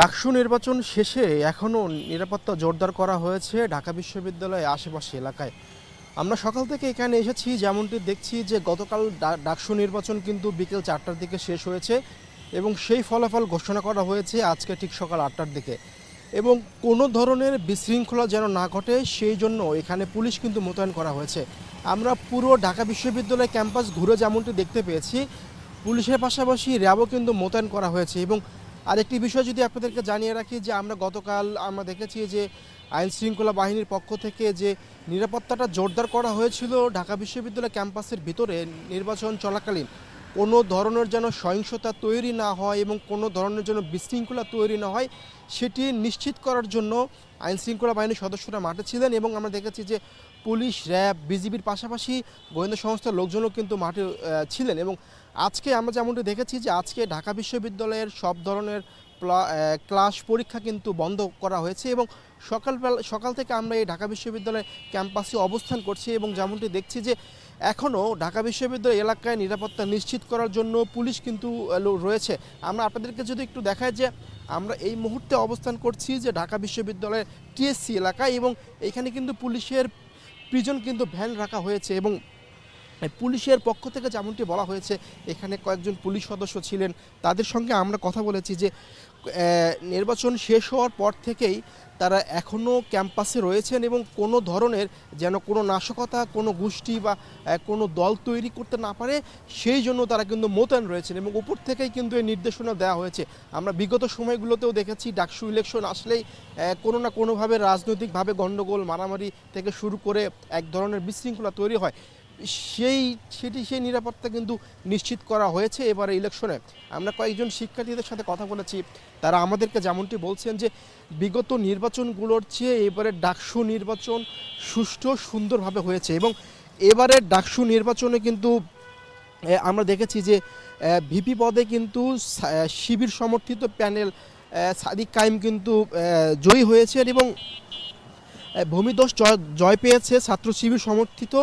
ডাকসু নির্বাচন শেষে এখনও নিরাপত্তা জোরদার করা হয়েছে ঢাকা বিশ্ববিদ্যালয়ের আশেপাশে এলাকায়। আমরা সকাল থেকে এখানে এসেছি, যেমনটি দেখছি যে গতকাল ডাকসু নির্বাচন কিন্তু বিকেল চারটার দিকে শেষ হয়েছে এবং সেই ফলাফল ঘোষণা করা হয়েছে আজকে ঠিক সকাল আটটার দিকে। এবং কোনো ধরনের বিশৃঙ্খলা যেন না ঘটে, সেই জন্য এখানে পুলিশ কিন্তু মোতায়েন করা হয়েছে। আমরা পুরো ঢাকা বিশ্ববিদ্যালয় ক্যাম্পাস ঘুরে যেমনটি দেখতে পেয়েছি, পুলিশের পাশাপাশি র্যাবও কিন্তু মোতায়েন করা হয়েছে এবং আরেকটি বিষয় যদি আপনাদেরকে জানিয়ে রাখি যে আমরা গতকাল আমরা দেখেছি যে আইন শৃঙ্খলা বাহিনীর পক্ষ থেকে যে নিরাপত্তাটা জোরদার করা হয়েছিল ঢাকা বিশ্ববিদ্যালয় ক্যাম্পাসের ভিতরে নির্বাচন চলাকালীন, কোনো ধরনের যেন সহিংসতা তৈরি না হয় এবং কোনো ধরনের যেন বিশৃঙ্খলা তৈরি না হয়, সেটি নিশ্চিত করার জন্য আইন শৃঙ্খলা বাহিনীর সদস্যরা মাঠে ছিলেন এবং আমরা দেখেছি যে পুলিশ, র্যাব, বিজিবির পাশাপাশি গোয়েন্দা সংস্থার লোকজনও কিন্তু মাঠে ছিলেন এবং আজকে আমরা যেমনটি দেখেছি যে আজকে ঢাকা বিশ্ববিদ্যালয়ের সব ধরনের ক্লাস পরীক্ষা কিন্তু বন্ধ করা হয়েছে এবং সকালবেলা, সকাল থেকে আমরা এই ঢাকা বিশ্ববিদ্যালয় ক্যাম্পাসে অবস্থান করছি এবং যেমনটি দেখছি যে এখনও ঢাকা বিশ্ববিদ্যালয় এলাকায় নিরাপত্তা নিশ্চিত করার জন্য পুলিশ কিন্তু রয়েছে। আমরা আপনাদেরকে যদি একটু দেখাই যে আমরা এই মুহূর্তে অবস্থান করছি যে ঢাকা বিশ্ববিদ্যালয়ের টিএসসি এলাকায় এবং এখানে কিন্তু পুলিশের প্রিজন কিন্তু ভ্যান রাখা হয়েছে এবং পুলিশের পক্ষ থেকে যেমনটি বলা হয়েছে, এখানে কয়েকজন পুলিশ সদস্য ছিলেন। তাদের সঙ্গে আমরা কথা বলেছি যে নির্বাচন শেষ হওয়ার পর থেকেই তারা এখনও ক্যাম্পাসে রয়েছেন এবং কোনো ধরনের যেন কোনো নাশকতা, কোনো গোষ্ঠী বা কোনো দল তৈরি করতে না পারে, সেই জন্য তারা কিন্তু মোতায়েন রয়েছেন এবং উপর থেকেই কিন্তু এই নির্দেশনা দেওয়া হয়েছে। আমরা বিগত সময়গুলোতেও দেখেছি, ডাকসু ইলেকশন আসলেই কোনো না কোনোভাবে রাজনৈতিকভাবে গণ্ডগোল, মারামারি থেকে শুরু করে এক ধরনের বিশৃঙ্খলা তৈরি হয়। সেই, সেটি সেই নিরাপত্তা কিন্তু নিশ্চিত করা হয়েছে এবারে ইলেকশনে। আমরা কয়েকজন শিক্ষার্থীদের সাথে কথা বলেছি। তারা আমাদেরকে যেমনটি বলছেন যে, বিগত নির্বাচনগুলোর চেয়ে এবারে ডাকসু নির্বাচন সুষ্ঠু, সুন্দরভাবে হয়েছে এবং এবারে ডাকসু নির্বাচনে কিন্তু আমরা দেখেছি যে ভিপি পদে কিন্তু শিবির সমর্থিত প্যানেল সাদিক কাইম কিন্তু জয়ী হয়েছেন এবং ভূমিদোষ জয় জয় পেয়েছে ছাত্র শিবির সমর্থিত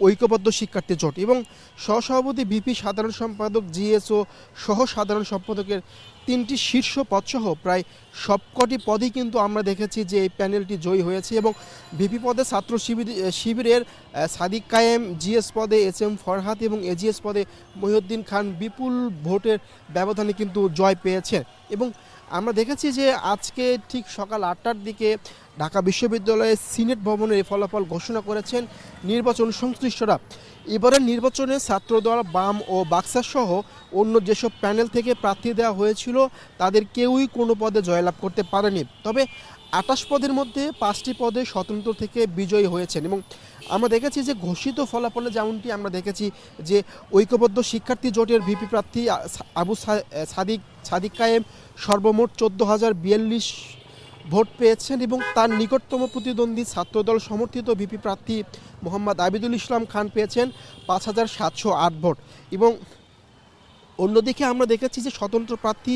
ঐক্যবদ্ধ শিক্ষার্থী জোট এবং সহসভাপতি বিপি সাধারণ সম্পাদক জিএসও সহ সাধারণ সম্পাদকের তিনটি শীর্ষ পদসহ প্রায় সবকটি পদই কিন্তু আমরা দেখেছি যে এই প্যানেলটি জয়ী হয়েছে এবং ভিপি পদে ছাত্র শিবির, শিবিরের সাদিক কায়েম, জিএস পদে এস এম ফরহাদ এবং এজিএস পদে মহিউদ্দিন খান বিপুল ভোটের ব্যবধানে কিন্তু জয় পেয়েছেন এবং আমরা দেখেছি যে আজকে ঠিক সকাল আটটার দিকে ঢাকা বিশ্ববিদ্যালয়ের সিনেট ভবনের ফলাফল ঘোষণা করেছেন নির্বাচন সংশ্লিষ্টরা। এবারের নির্বাচনে ছাত্রদল, বাম ও বাক্সা সহ অন্য যেসব প্যানেল থেকে প্রার্থী দেওয়া হয়েছিল, তাদের কেউই কোনো পদে জয়লাভ করতে পারেনি। তবে আটাশ পদের মধ্যে পাঁচটি পদে স্বতন্ত্র থেকে বিজয়ী হয়েছেন এবং আমরা দেখেছি যে ঘোষিত ফলাফলে যেমনটি আমরা দেখেছি যে ঐক্যবদ্ধ শিক্ষার্থী জোটের ভিপি প্রার্থী আবু সাদিক সাদিক কায়েম সর্বমোট চোদ্দ হাজার বিয়াল্লিশ ভোট পেয়েছেন এবং তার নিকটতম প্রতিদ্বন্দ্বী ছাত্রদল সমর্থিত ভিপি প্রার্থী মোহাম্মদ আবিদুল ইসলাম খান পেয়েছেন পাঁচ হাজার সাতশো আট ভোট। এবং অন্যদিকে আমরা দেখেছি যে স্বতন্ত্র প্রার্থী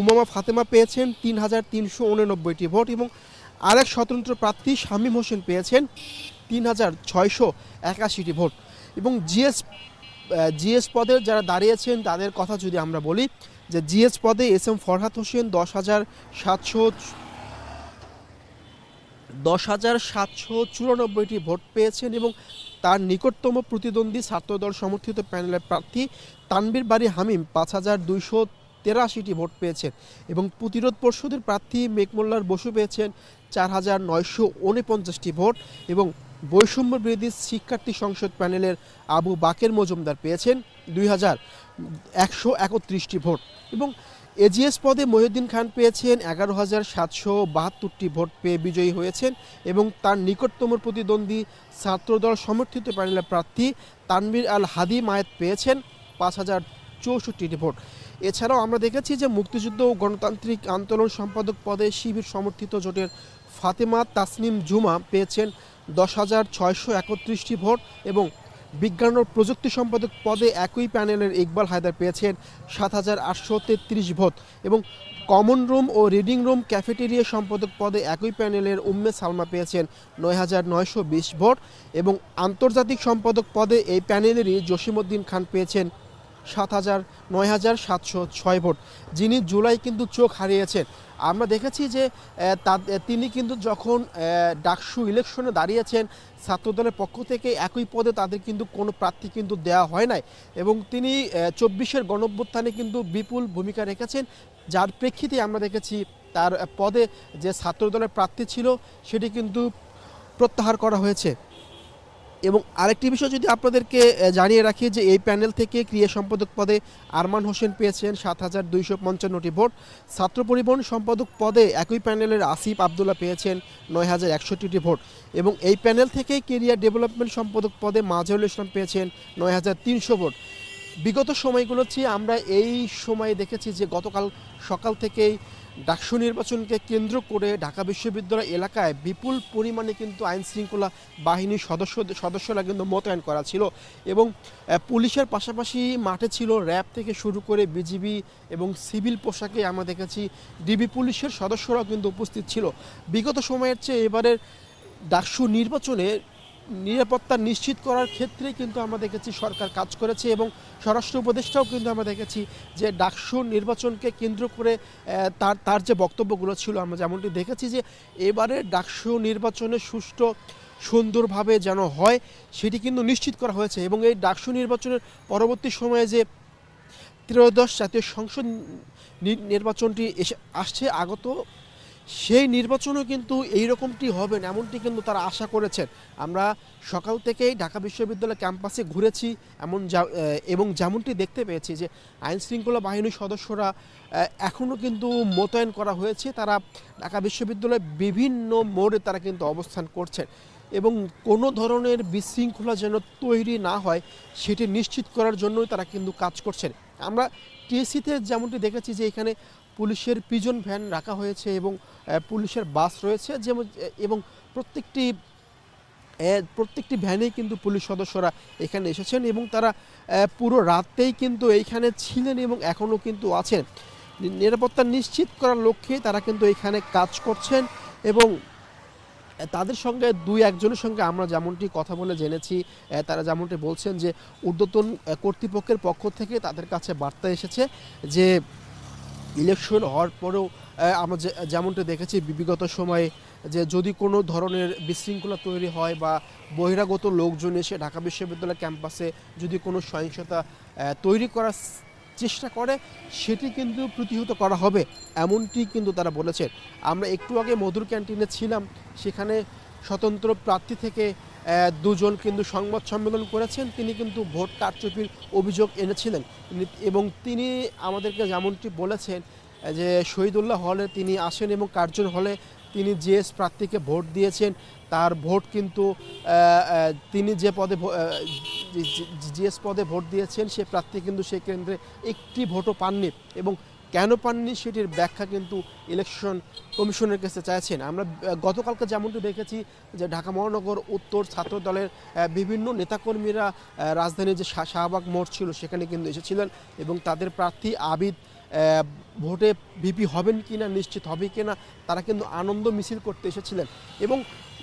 উমামা ফাতেমা পেয়েছেন তিন হাজার তিনশো উননব্বইটি ভোট এবং আরেক স্বতন্ত্র প্রার্থী শামীম হোসেন পেয়েছেন তিন হাজার ছয়শো একাশিটি ভোট। এবং জিএস জিএস পদে যারা দাঁড়িয়েছেন তাদের কথা যদি আমরা বলি যে জিএস পদে এস এম ফরহাদ হোসেন দশ হাজার সাতশো দশ হাজার সাতশো চুরানব্বইটি ভোট পেয়েছেন এবং তার নিকটতম প্রতিদ্বন্দ্বী ছাত্রদল সমর্থিত প্যানেলের প্রার্থী তানবীর বাড়ি হামিম পাঁচ হাজার দুইশো তেরাশিটি ভোট পেয়েছেন এবং প্রতিরোধ পর্ষদের প্রার্থী মেঘমোল্লার বসু পেয়েছেন চার হাজার নয়শো উনপঞ্চাশটি ভোট এবং বৈষম্য বিরোধী শিক্ষার্থী সংসদ প্যানেলের আবু বাকের মজুমদার পেয়েছেন দুই হাজার একশো একত্রিশটি ভোট এবং এজিএস পদে মহিউদ্দিন খান পেয়েছেন এগারো হাজার সাতশো বাহাত্তরটি ভোট পেয়ে বিজয়ী হয়েছেন এবং তার নিকটতম প্রতিদ্বন্দ্বী ছাত্রদল সমর্থিত প্যানেলের প্রার্থী তানভীর আল হাদি মায়েত পেয়েছেন পাঁচ হাজার চৌষট্টিটি ভোট। এছাড়াও আমরা দেখেছি যে মুক্তিযুদ্ধ ও গণতান্ত্রিক আন্দোলন সম্পাদক পদে শিবির সমর্থিত জোটের ফাতেমা তাসনিম জুমা পেয়েছেন দশ হাজার ছয়শো একত্রিশটি ভোট এবং বিজ্ঞান ও প্রযুক্তি সম্পাদক পদে একই প্যানেলের ইকবাল হায়দার পেয়েছেন সাত হাজার আটশো তেত্রিশ ভোট এবং কমন রুম ও রিডিং রুম ক্যাফেটেরিয়া সম্পাদক পদে একই প্যানেলের উম্মে সালমা পেয়েছেন নয় হাজার নয়শো বিশ ভোট এবং আন্তর্জাতিক সম্পাদক পদে এই প্যানেলেরই জসিমউদ্দিন খান পেয়েছেন সাত হাজার, নয় হাজার সাতশো ছয় ভোট। যিনি জুলাই কিন্তু চোখ হারিয়েছেন। আমরা দেখেছি যে তিনি কিন্তু যখন ডাকসু ইলেকশনে দাঁড়িয়েছেন, ছাত্রদলের পক্ষ থেকে একই পদে তাদের কিন্তু কোনো প্রার্থী কিন্তু দেওয়া হয় নাই। এবং তিনি চব্বিশের গণভ্যুত্থানে কিন্তু বিপুল ভূমিকা রেখেছেন। যার প্রেক্ষিতে আমরা দেখেছি, তার পদে যে ছাত্রদলের প্রার্থী ছিল, সেটি কিন্তু প্রত্যাহার করা হয়েছে। এবং আরেকটি বিষয় যদি আপনাদেরকে জানিয়ে রাখি যে এই প্যানেল থেকে ক্রিয়া সম্পাদক পদে আরমান হোসেন পেয়েছেন সাত হাজার দুইশো পঞ্চান্নটি ভোট। ছাত্র পরিবহন সম্পাদক পদে একই প্যানেলের আসিফ আবদুল্লাহ পেয়েছেন নয় হাজার একষট্টিটি ভোট এবং এই প্যানেল থেকে কেরিয়ার ডেভেলপমেন্ট সম্পাদক পদে মাজহুল ইসলাম পেয়েছেন নয় হাজার তিনশো ভোট। বিগত সময়গুলো চেয়ে আমরা এই সময়ে দেখেছি যে গতকাল সকাল থেকেই ডাকসু নির্বাচনকে কেন্দ্র করে ঢাকা বিশ্ববিদ্যালয় এলাকায় বিপুল পরিমাণে কিন্তু আইন শৃঙ্খলা বাহিনীর সদস্য সদস্যরা কিন্তু মোতায়েন করা ছিল এবং পুলিশের পাশাপাশি মাঠে ছিল র্যাব থেকে শুরু করে বিজিবি এবং সিভিল পোশাকে আমরা দেখেছি, ডিবি পুলিশের সদস্যরাও কিন্তু উপস্থিত ছিল। বিগত সময়ের চেয়ে এবারের ডাকসু নির্বাচনে নিরাপত্তা নিশ্চিত করার ক্ষেত্রে কিন্তু আমরা দেখেছি সরকার কাজ করেছে এবং স্বরাষ্ট্র উপদেষ্টাও কিন্তু আমরা দেখেছি যে ডাকসু নির্বাচনকে কেন্দ্র করে তার তার যে বক্তব্যগুলো ছিল, আমরা যেমনটি দেখেছি যে এবারে ডাকসু নির্বাচনে সুষ্ঠু, সুন্দরভাবে যেন হয়, সেটি কিন্তু নিশ্চিত করা হয়েছে এবং এই ডাকসু নির্বাচনের পরবর্তী সময়ে যে ত্রয়োদশ জাতীয় সংসদ নির্বাচনটি এসে, আসছে, আগত সেই নির্বাচনও কিন্তু এই রকমটি হবে না, এমনটি কিন্তু তারা আশা করেছেন। আমরা সকাল থেকেই ঢাকা বিশ্ববিদ্যালয় ক্যাম্পাসে ঘুরেছি, এমন যা- এবং যেমনটি দেখতে পেয়েছি যে আইন শৃঙ্খলা বাহিনীর সদস্যরা এখনও কিন্তু মোতায়েন করা হয়েছে। তারা ঢাকা বিশ্ববিদ্যালয়ের বিভিন্ন মোড়ে তারা কিন্তু অবস্থান করছেন এবং কোনো ধরনের বিশৃঙ্খলা যেন তৈরি না হয়, সেটি নিশ্চিত করার জন্যই তারা কিন্তু কাজ করছেন। আমরা টিএসসিতে যেমনটি দেখেছি যে এখানে পুলিশের পিজন ভ্যান রাখা হয়েছে এবং পুলিশের বাস রয়েছে যেমন এবং প্রত্যেকটি প্রত্যেকটি ভ্যানেই কিন্তু পুলিশ সদস্যরা এখানে এসেছেন এবং তারা পুরো রাতেই কিন্তু এইখানে ছিলেন এবং এখনও কিন্তু আছেন। নিরাপত্তা নিশ্চিত করার লক্ষ্যে তারা কিন্তু এখানে কাজ করছেন এবং তাদের সঙ্গে দুই একজনের সঙ্গে আমরা যেমনটি কথা বলে জেনেছি তারা যেমনটি বলছেন যে ঊর্ধ্বতন কর্তৃপক্ষের পক্ষ থেকে তাদের কাছে বার্তা এসেছে যে ইলেকশন হওয়ার পরেও আমরা যেমনটা দেখেছি বিগত সময়ে যে যদি কোনো ধরনের বিশৃঙ্খলা তৈরি হয় বা বহিরাগত লোকজন এসে ঢাকা বিশ্ববিদ্যালয় ক্যাম্পাসে যদি কোনো সহিংসতা তৈরি করার চেষ্টা করে, সেটি কিন্তু প্রতিহত করা হবে, এমনটি কিন্তু তারা বলেছেন। আমরা একটু আগে মধুর ক্যান্টিনে ছিলাম, সেখানে স্বতন্ত্র প্রার্থী থেকে দুজন কিন্তু সংবাদ সম্মেলন করেছেন। তিনি কিন্তু ভোট কারচুপির অভিযোগ এনেছিলেন। এবং তিনি আমাদেরকে যেমনটি বলেছেন যে শহীদুল্লাহ হলে তিনি আসেন এবং কার্জন হলে তিনি জিএস প্রার্থীকে ভোট দিয়েছেন। তার ভোট কিন্তু তিনি যে পদে জিএস পদে ভোট দিয়েছেন, সে প্রার্থী কিন্তু সেই কেন্দ্রে একটি ভোটও পাননি। এবং কেন পাননি সেটির ব্যাখ্যা কিন্তু ইলেকশন কমিশনের কাছে চাইছেন। আমরা গতকালকে যেমনটি দেখেছি যে ঢাকা মহানগর উত্তর ছাত্র দলের বিভিন্ন নেতাকর্মীরা রাজধানীর যে শাহবাগ মোড় ছিল সেখানে কিন্তু এসেছিলেন এবং তাদের প্রার্থী আবিদ ভোটে ভিপি হবেন কি না নিশ্চিত হবে কি না তারা কিন্তু আনন্দ মিছিল করতে এসেছিলেন। এবং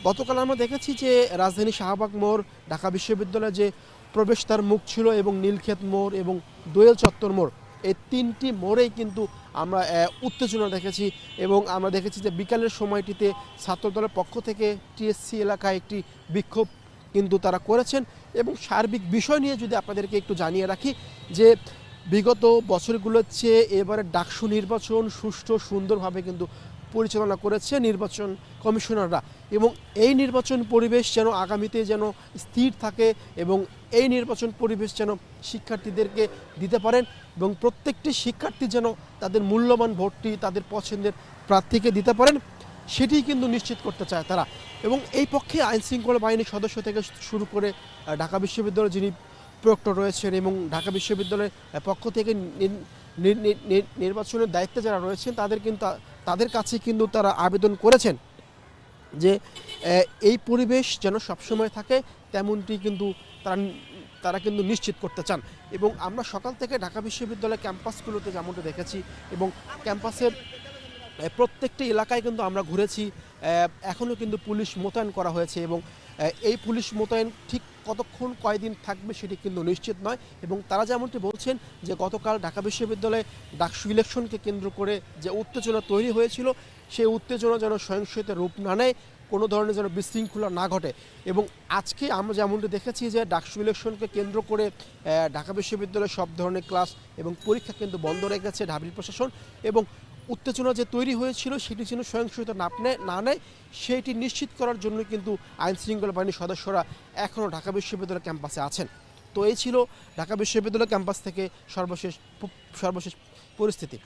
গতকাল আমরা দেখেছি যে রাজধানী শাহবাগ মোড়, ঢাকা বিশ্ববিদ্যালয়ে যে প্রবেশদ্বার মুখ ছিল এবং নীলক্ষেত মোড় এবং দোয়েল চত্বর মোড় এই তিনটি মোড়েই কিন্তু আমরা উত্তেজনা দেখেছি এবং আমরা দেখেছি যে বিকালের সময়টিতে ছাত্রদলের পক্ষ থেকে টিএসসি এলাকায় একটি বিক্ষোভ কিন্তু তারা করেছেন এবং সার্বিক বিষয় নিয়ে যদি আপনাদেরকে একটু জানিয়ে রাখি যে বিগত বছরগুলোর চেয়ে এবারে ডাকসু নির্বাচন সুষ্ঠু সুন্দরভাবে কিন্তু পরিচালনা করেছে নির্বাচন কমিশনাররা। এবং এই নির্বাচন পরিবেশ যেন আগামীতে যেন স্থির থাকে এবং এই নির্বাচন পরিবেশ যেন শিক্ষার্থীদেরকে দিতে পারেন এবং প্রত্যেকটি শিক্ষার্থী যেন তাদের মূল্যবান ভোটটি তাদের পছন্দের প্রার্থীকে দিতে পারেন সেটি কিন্তু নিশ্চিত করতে চায় তারা। এবং এই পক্ষে আইন শৃঙ্খলা বাহিনীর সদস্য থেকে শুরু করে ঢাকা বিশ্ববিদ্যালয়ের যিনি প্রক্টর রয়েছেন এবং ঢাকা বিশ্ববিদ্যালয়ের পক্ষ থেকে নির- নির- নির- নির- নির্বাচনের দায়িত্বে যারা রয়েছেন, তাদের কিন্তু তাদের কাছে কিন্তু তারা আবেদন করেছেন যে এই পরিবেশ যেন সবসময় থাকে, তেমনটি কিন্তু তারা তারা কিন্তু নিশ্চিত করতে চান। এবং আমরা সকাল থেকে ঢাকা বিশ্ববিদ্যালয় ক্যাম্পাসগুলোতে যেমনটি দেখেছি এবং ক্যাম্পাসের প্রত্যেকটি এলাকায় কিন্তু আমরা ঘুরেছি এখনও কিন্তু পুলিশ মোতায়েন করা হয়েছে এবং এই পুলিশ মোতায়েন ঠিক কতক্ষণ কয়দিন থাকবে সেটি কিন্তু নিশ্চিত নয়। এবং তারা যেমনটি বলছেন যে গতকাল ঢাকা বিশ্ববিদ্যালয়ে ডাকসু ইলেকশনকে কেন্দ্র করে যে উত্তেজনা তৈরি হয়েছিল, সেই উত্তেজনা যেন সহিংসতে রূপ না নেয়, কোনো ধরনের যেন বিশৃঙ্খলা না ঘটে। এবং আজকে আমরা যেমনটি দেখেছি যে ডাকসু ইলেকশনকে কেন্দ্র করে ঢাকা বিশ্ববিদ্যালয়ে সব ধরনের ক্লাস এবং পরীক্ষা কিন্তু বন্ধ রেখেছে ঢাবির প্রশাসন এবং উত্তেজনা যে তৈরি হয়েছিল, সেটি যেন স্বয়ংসহিতা না নেয় না নেয়, সেটি নিশ্চিত করার জন্য কিন্তু আইন শৃঙ্খলা বাহিনীর সদস্যরা এখনও ঢাকা বিশ্ববিদ্যালয় ক্যাম্পাসে আছেন। তো এই ছিল ঢাকা বিশ্ববিদ্যালয় ক্যাম্পাস থেকে সর্বশেষ সর্বশেষ পরিস্থিতি।